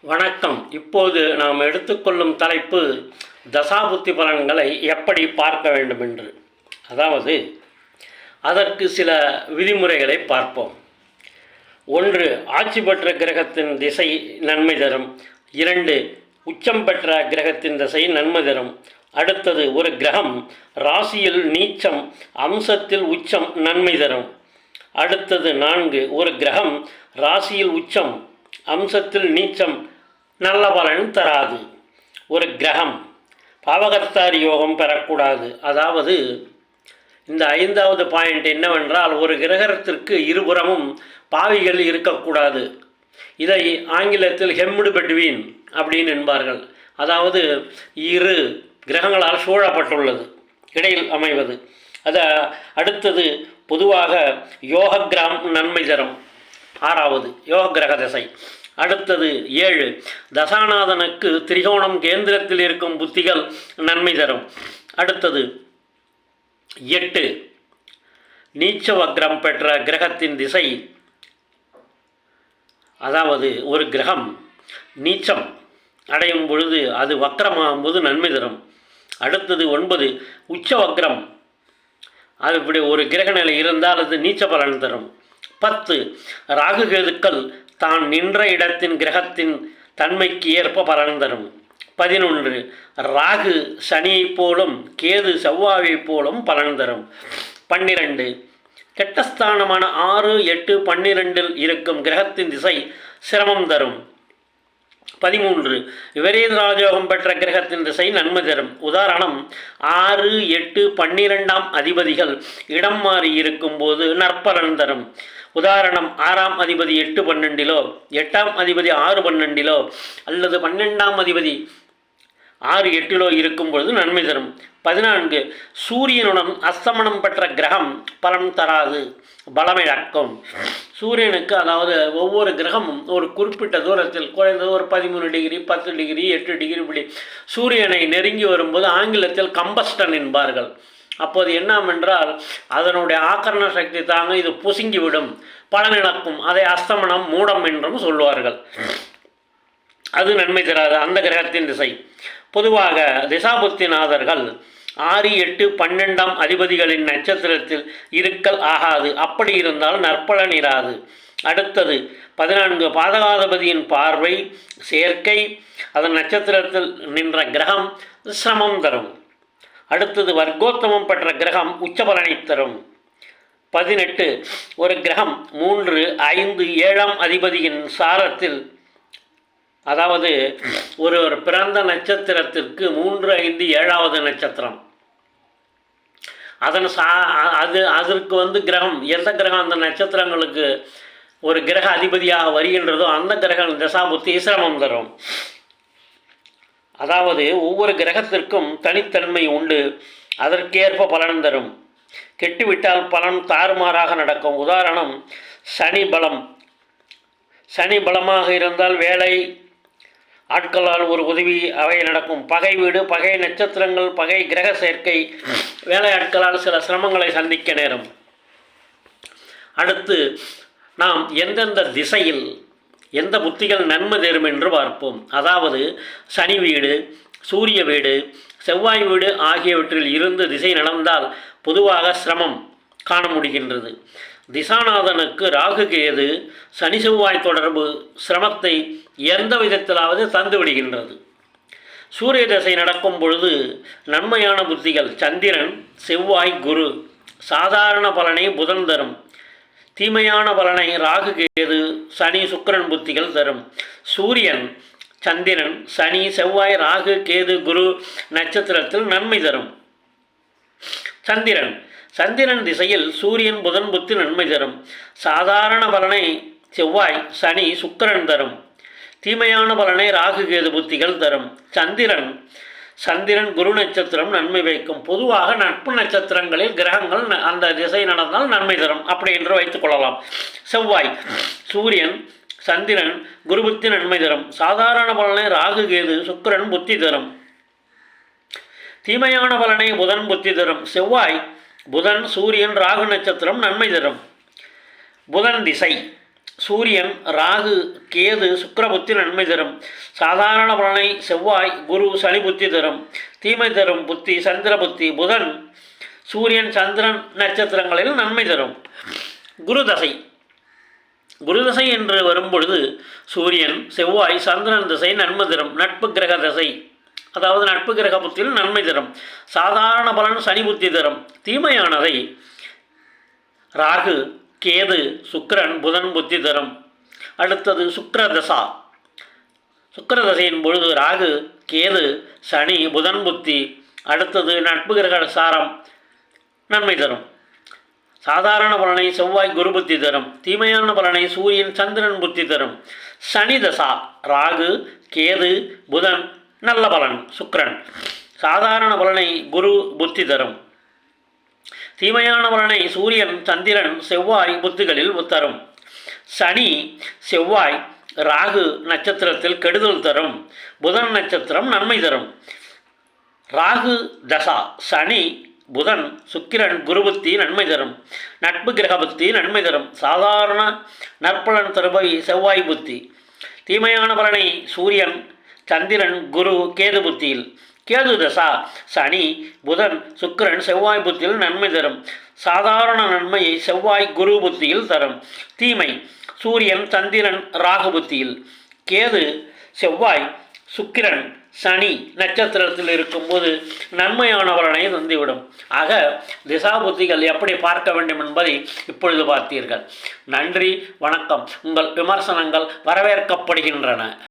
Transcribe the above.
வணக்கம். இப்போது நாம் எடுத்துக்கொள்ளும் தலைப்பு தசாபுத்தி பலன்களை எப்படி பார்க்க வேண்டும் என்று அதாவது அதற்கு சில விதிமுறைகளை பார்ப்போம். ஒன்று ஆட்சி பெற்ற கிரகத்தின் திசை நன்மை தரும். இரண்டு உச்சம் பெற்ற கிரகத்தின் திசை நன்மை தரும். அடுத்தது ஒரு கிரகம் ராசியில் நீச்சம் அம்சத்தில் உச்சம் நன்மை தரும். அடுத்தது நான்கு ஒரு கிரகம் ராசியில் உச்சம் அம்சத்தில் நீச்சம் நல்ல பலன் தராது. ஒரு கிரகம் பாவகர்த்தாரி யோகம் பெறக்கூடாது. அதாவது இந்த ஐந்தாவது பாயிண்ட் என்னவென்றால் ஒரு கிரகத்திற்கு இருபுறமும் பாவிகள் இருக்கக்கூடாது. இதை ஆங்கிலத்தில் ஹெம்டு பெட்வீன் அப்படின்னு என்பார்கள். அதாவது இரு கிரகங்களால் சூழப்பட்டுள்ளது இடையில் அமைவது. அதை அடுத்தது பொதுவாக யோக கிராம் நன்மை தரும். ஆறாவது யோக கிரக திசை. அடுத்தது ஏழு தசாநாதனுக்கு திரிகோணம் கேந்திரத்தில் இருக்கும் புத்திகள் நன்மை தரும். அடுத்தது எட்டு நீச்ச வக்ரம் பெற்ற கிரகத்தின் திசை. அதாவது ஒரு கிரகம் நீச்சம். அடையும் பொழுது அது வக்ரமாகும் போது நன்மை தரும். அடுத்தது ஒன்பது உச்ச வக்ரம் அது இப்படி ஒரு கிரக நிலை இருந்தால் அது நீச்ச பலன் தரும். பத்து. ராகு கேதுக்கள் தான் நின்ற இடத்தின் கிரகத்தின் தன்மைக்கு ஏற்ப பலன் தரும். பதினொன்று. ராகு சனியைப் போலும் கேது செவ்வாயைப் போலும் பலன் தரும். பன்னிரண்டு. கெட்டஸ்தானமான ஆறு எட்டு பன்னிரெண்டில் இருக்கும் கிரகத்தின் திசை சிரமம் தரும். பதிமூன்று. விபரீத ராஜயோகம் பெற்ற கிரகத்தின் திசை நன்மை தரும். உதாரணம் ஆறு எட்டு பன்னிரெண்டாம் அதிபதிகள் இடம் மாறி இருக்கும்போது நற்பலன் தரும். உதாரணம் ஆறாம் அதிபதி எட்டு பன்னெண்டிலோ எட்டாம் அதிபதி ஆறு பன்னெண்டிலோ அல்லது பன்னெண்டாம் அதிபதி ஆறு எட்டிலோ இருக்கும் பொழுது நன்மை தரும். பதினான்கு சூரியனுடன் அஸ்தமனம் பெற்ற கிரகம் பலன் தராது பலமிழக்கும். சூரியனுக்கு அதாவது ஒவ்வொரு கிரகமும் ஒரு குறிப்பிட்ட தூரத்தில் குறைந்தது ஒரு பதிமூணு டிகிரி பத்து டிகிரி எட்டு டிகிரி இப்படி சூரியனை நெருங்கி வரும்போது ஆங்கிலத்தில் கம்பஸ்டன் என்பார்கள். அப்போது என்னவென்றால் அதனுடைய ஆக்கரண சக்தி தாங்க இது புசுங்கிவிடும் பலனிழக்கும். அதை அஸ்தமனம் மூடம் என்றும் சொல்வார்கள் அது நன்மை தராது. அந்த கிரகத்தின் திசை. பொதுவாக திசாபுத்திநாதர்கள் ஆறு எட்டு பன்னெண்டாம் அதிபதிகளின் நட்சத்திரத்தில் இருக்கல் ஆகாது. அப்படி இருந்தால் நற்பலன் இராது. அடுத்தது பதினான்கு பாதகாதிபதியின் பார்வை சேர்க்கை அதன் நட்சத்திரத்தில் நின்ற கிரகம் சிரமம் தரும். அடுத்தது வர்க்கோத்தமம் பெற்ற கிரகம் உச்சபலனை தரும். பதினெட்டு ஒரு கிரகம் மூன்று ஐந்து ஏழாம் அதிபதியின் சாரத்தில் அதாவது ஒரு ஒரு பிறந்த நட்சத்திரத்திற்கு மூன்று ஐந்து ஏழாவது நட்சத்திரம். அதன் சா அது அதற்கு வந்து கிரகம் எந்த கிரகம் அந்த நட்சத்திரங்களுக்கு ஒரு கிரக அதிபதியாக வருகின்றதோ அந்த கிரகம் தசாபுத்தி சிரமம் தரும். அதாவது ஒவ்வொரு கிரகத்திற்கும் தனித்தன்மை உண்டு. அதற்கேற்ப பலன் தரும். கெட்டுவிட்டால் பலன் தாறுமாறாக நடக்கும். உதாரணம் சனி பலம். சனி பலமாக இருந்தால் வேலை ஆட்களால் ஒரு உதவி அவை நடக்கும். பகை வீடு பகை நட்சத்திரங்கள் பகை கிரக சேர்க்கை வேலை ஆட்களால் சில சிரமங்களை சந்திக்க நேரும். அடுத்து நாம் எந்தெந்த திசையில் எந்த புத்திகள் நன்மை தரும் என்று பார்ப்போம். அதாவது சனி வீடு சூரிய வீடு செவ்வாய் வீடு ஆகியவற்றில் இருந்து திசை நடந்தால் பொதுவாக சிரமம் காண முடிகின்றது. திசாநாதனுக்கு ராகு கேது சனி செவ்வாய் தொடர்பு சிரமத்தை எந்த விதத்திலாவது தந்துவிடுகின்றது சூரிய தசை நடக்கும் பொழுது நன்மையான புத்திகள் சந்திரன் செவ்வாய் குரு சாதாரண பலனை புதன் தரும். தீமையான பலனை ராகு கேது சனி சுக்கிரன் புத்திகள் தரும். சூரியன் சந்திரன் சனி செவ்வாய் ராகு கேது குரு நட்சத்திரத்தில் நன்மை தரும். சந்திரன் சந்திரன் திசையில் சூரியன் புதன் புத்தி நன்மை தரும். சாதாரண பலனை செவ்வாய் சனி சுக்கிரன் தரும். தீமையான பலனை ராகு கேது புத்திகள் தரும். சந்திரன் சந்திரன் குரு நட்சத்திரம் நன்மை வைக்கும். பொதுவாக நட்பு நட்சத்திரங்களில் கிரகங்கள் ந- அந்த திசை நடந்தால் நன்மை தரும். அப்படி என்று வைத்துக் கொள்ளலாம். செவ்வாய் சூரியன் சந்திரன் குருபுத்தி நன்மை தரும். சாதாரண பலனை ராகு கேது சுக்கரன் புத்தி தரும். தீமையான பலனை புதன் புத்தி தரும். செவ்வாய் புதன் சூரியன் ராகு நட்சத்திரம் நன்மை தரும். புதன் திசை. சூரியன் ராகு கேது சுக்கரபுத்தி நன்மை தரும். சாதாரண பலனை செவ்வாய் குரு சனி புத்தி தரும். தீமை தரும் புத்தி சந்திர புத்தி புதன் சூரியன் சந்திரன் நட்சத்திரங்களில் நன்மை தரும். குரு தசை. குரு தசை என்று வரும்பொழுது சூரியன் செவ்வாய் சந்திரன் திசை நன்மை தரும். நட்பு கிரக தசை. அதாவது நட்பு கிரக புத்தியில் நன்மை தரும். சாதாரண பலன் சனி புத்தி தரும். தீமையானதை ராகு கேது சுக்கரன் புதன் புத்தி தரும். அடுத்தது சுக்கரதசா. சுக்கரதசையின் பொழுது ராகு கேது சனி புதன் புத்தி. அடுத்தது நட்பு கிரக சாரம் நன்மை தரும். சாதாரண பலனை செவ்வாய் குரு புத்தி தரும். தீமையான பலனை சூரியன் சந்திரன் புத்தி தரும். சனி தசா ராகு கேது புதன் நல்ல பலன் சுக்கரன். சாதாரண பலனை குரு புத்தி தரும். தீமையானவரனை சூரியன் சந்திரன் செவ்வாய் புத்துகளில் தரும் சனி செவ்வாய் ராகு நட்சத்திரத்தில் கெடுதல் தரும். புதன் நட்சத்திரம் நன்மை தரும். ராகு தசா சனி புதன் சுக்கிரன் குருபுத்தி நன்மை தரும். நட்பு கிரக புத்தி நன்மை தரும். சாதாரண நற்பலன் தருபவி செவ்வாய் புத்தி. தீமையான பலனை சூரியன் சந்திரன் குரு கேது புத்தியில் கேது தசா சனி புதன் சுக்கிரன் செவ்வாய் புத்தியில் நன்மை தரும். சாதாரண நன்மையை செவ்வாய் குரு புத்தியில் தரும். தீமை சூரியன் சந்திரன் ராகு புத்தியில். கேது செவ்வாய் சுக்கிரன் சனி நட்சத்திரத்தில் இருக்கும்போது நன்மையான பலனை தந்துவிடும். ஆக திசா புத்திகள் எப்படி பார்க்க வேண்டும் என்பதை இப்பொழுது பார்த்தீர்கள். நன்றி வணக்கம். உங்கள் விமர்சனங்கள் வரவேற்கப்படுகின்றன.